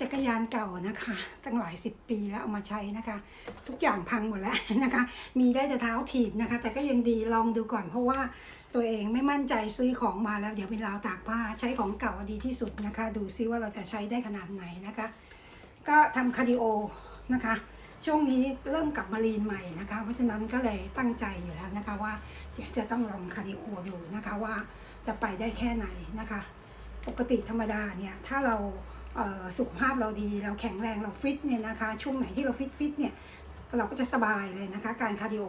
จักรยานเก่านะคะ ตั้งหลายสิบปีแล้วเอามาใช้นะคะ ทุกอย่างพังหมดแล้วนะคะ มีได้แต่เท้าถีบนะคะ แต่ก็ยังดีลองดูก่อนเพราะว่าตัวเองไม่มั่นใจซื้อของมาแล้วเดี๋ยวเป็นราวตากผ้าใช้ของเก่าดีที่สุดนะคะ ดูซิว่าเราจะใช้ได้ขนาดไหนนะคะ ก็ทำคาร์ดิโอนะคะช่วงนี้เริ่มกลับมาเรีนใหม่นะคะ เพราะฉะนั้นก็เลยตั้งใจอยู่แล้วนะคะว่าเดี๋ยวจะต้องลองคาร์ดิโอดูนะคะว่าจะไปได้แค่ไหนนะคะ ปกติธรรมดาเนี่ยถ้าเรา สุขภาพเราดีเราแข็งแรงเราฟิตเนี่ยนะคะช่วงไหนที่เราฟิตฟิตเนี่ยเราก็จะสบายเลยนะคะ การคาร์ดิโอ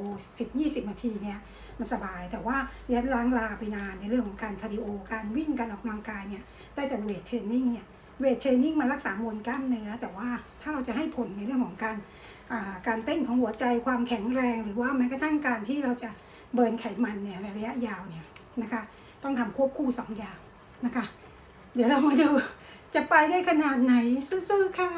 10-20 นาทีเนี่ยมันสบายแต่ว่าระยะล้างลาไปนานในเรื่องของการคาร์ดิโอ การวิ่งการออกกำลังกายเนี่ยได้แต่เวทเทรนนิ่งเนี่ยเวทเทรนนิ่งมันรักษามวลกล้ามเนื้อ แต่ว่าถ้าเราจะให้ผลในเรื่องของการการเต้นของหัวใจความแข็งแรง หรือว่าแม้กระทั่งการที่เราจะเบิร์นไขมันเนี่ยระยะยาวเนี่ยนะคะ ต้องทำควบคู่สองอย่างนะคะ เดี๋ยวเรามาดู จะไปได้ขนาดไหน สู้ๆค่ะ